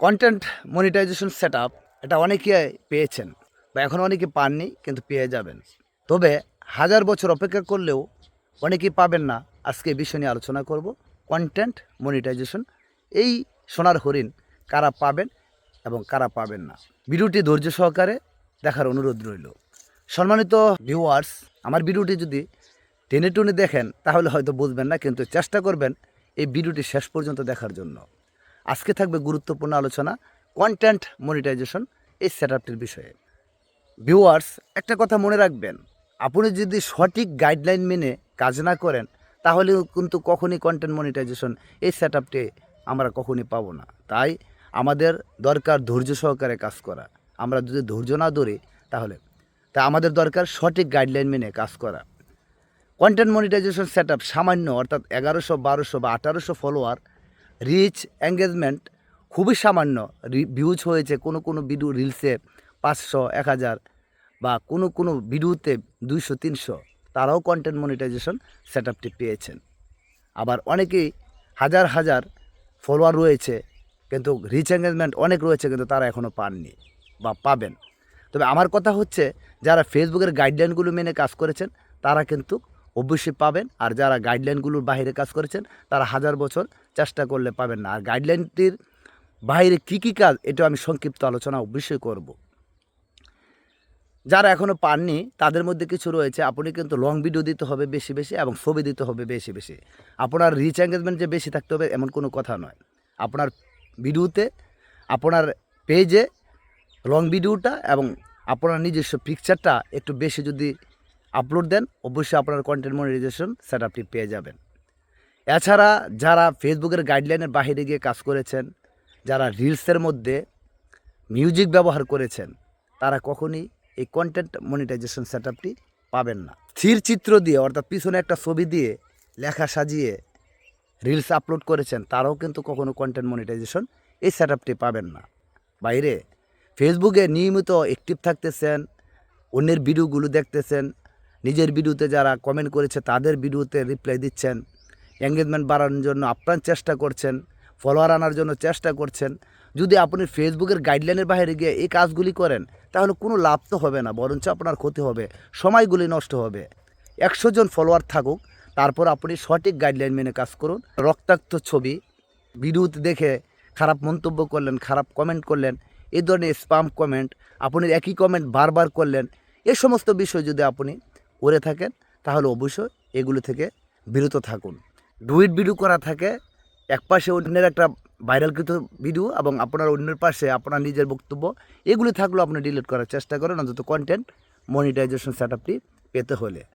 Content monetization set up এটা অনেকে পেয়েছেন বা এখন অনেকে পাননি, কিন্তু পেয়ে যাবেন। তবে হাজার বছর অপেক্ষা করলেও অনেকেই পাবেন না। আজকে এই বিষয় নিয়ে আলোচনা করব। কন্টেন্ট মনিটাইজেশন এই সোনার হরিণ কারা পাবেন এবং কারা পাবেন না? ভিডিওটি ধৈর্য সহকারে দেখার অনুরোধ রইল। সম্মানিত ভিউয়ার্স আমার ভিডিওটি যদি টেনে টুনে দেখেন, তাহলে হয়তো বুঝবেন না, কিন্তু চেষ্টা করবেন এই ভিডিওটি শেষ পর্যন্ত দেখার জন্য। আজকে থাকবে গুরুত্বপূর্ণ আলোচনা কন্টেন্ট মনিটাইজেশন এই সেট বিষয়ে। ভিউয়ার্স একটা কথা মনে রাখবেন, আপনি যদি সঠিক গাইডলাইন মেনে কাজ না করেন, তাহলে কিন্তু কখনই কন্টেন্ট মনিটাইজেশন এই সেট আমরা কখনই পাবো না। তাই আমাদের দরকার ধৈর্য সহকারে কাজ করা। আমরা যদি ধৈর্য না ধরি, তাহলে, তা আমাদের দরকার সঠিক গাইডলাইন মেনে কাজ করা। কন্টেন্ট মনিটাইজেশন সেট সামান্য, অর্থাৎ এগারোশো, বারোশো বা আঠারোশো ফলোয়ার রিচ এঙ্গেজমেন্ট খুবই সামান্য। ভিউজ হয়েছে কোনো কোনো ভিডিও রিলসে পাঁচশো এক হাজার বা কোনো কোনো ভিডিওতে দুইশো, তিনশো। তারাও কন্টেন্ট মনিটাইজেশন সেট আপটি পেয়েছেন। আবার অনেকেই হাজার হাজার ফলোয়ার রয়েছে, কিন্তু রিচ এঙ্গেজমেন্ট অনেক রয়েছে, কিন্তু তারা এখনও পাননি বা পাবেন। তবে আমার কথা হচ্ছে, যারা ফেসবুকের গাইডলাইনগুলো মেনে কাজ করেছেন, তারা কিন্তু অবশ্যই পাবেন। আর যারা গাইডলাইনগুলোর বাইরে কাজ করেছেন, তারা হাজার বছর চেষ্টা করলে পাবেন না। আর গাইডলাইনটির বাইরে কী কী কাজ এটা আমি সংক্ষিপ্ত আলোচনা অবশ্যই করব। যারা এখনও পাননি, তাদের মধ্যে কিছু রয়েছে। আপনি কিন্তু লং ভিডিও দিতে হবে বেশি বেশি এবং ছবি দিতে হবে বেশি বেশি। আপনার রিচ এঙ্গেজমেন্ট যে বেশি থাকতে হবে, এমন কোনো কথা নয়। আপনার ভিডিওতে আপনার পেজে লং ভিডিওটা এবং আপনার নিজস্ব পিকচারটা একটু বেশি যদি আপলোড দেন, অবশ্যই আপনার কন্টেন্ট মনিটাইজেশন সেট আপটি পেয়ে যাবেন। এছাড়া যারা ফেসবুকের গাইডলাইনের বাইরে গিয়ে কাজ করেছেন, যারা রিলসের মধ্যে মিউজিক ব্যবহার করেছেন, তারা কখনই এই কন্টেন্ট মনিটাইজেশন সেট পাবেন না। স্থির চিত্র দিয়ে, অর্থাৎ পিছনে একটা ছবি দিয়ে লেখা সাজিয়ে রিলস আপলোড করেছেন, তারাও কিন্তু কখনো কন্টেন্ট মনিটাইজেশন এই সেট পাবেন না। বাইরে ফেসবুকে নিয়মিত অ্যাক্টিভ থাকতেছেন, অন্যের ভিডিওগুলো দেখতেছেন, নিজের ভিডিওতে যারা কমেন্ট করেছে, তাদের ভিডিওতে রিপ্লাই দিচ্ছেন। এঙ্গেজমেন্ট বাড়ানোর জন্য আপ্রাণ চেষ্টা করছেন ফলোয়ার আনার জন্য চেষ্টা করছেন। যদি আপনি ফেসবুকের গাইডলাইনের বাইরে গিয়ে এই কাজগুলি করেন, তাহলে কোনো লাভ তো হবে না, বরঞ্চ আপনার ক্ষতি হবে, সময়গুলি নষ্ট হবে। একশো জন ফলোয়ার থাকুক, তারপর আপনি সঠিক গাইডলাইন মেনে কাজ করুন। রক্তাক্ত ছবি ভিডিওতে দেখে খারাপ মন্তব্য করলেন, খারাপ কমেন্ট করলেন এই ধরনের স্পাম কমেন্ট আপনি একই কমেন্ট বারবার করলেন, এ সমস্ত বিষয় যদি আপনি করে থাকেন, তাহলে অবশ্যই এগুলো থেকে বিরত থাকুন। ডুইট ভিডিও করা থাকে, এক পাশে অন্যের একটা ভাইরালকৃত ভিডিও এবং আপনার অন্যের পাশে আপনার নিজের বক্তব্য, এগুলি থাকলেও আপনি ডিলিট করার চেষ্টা করেন, অন্তত কন্টেন্ট মনিটাইজেশন সেট পেতে হলে।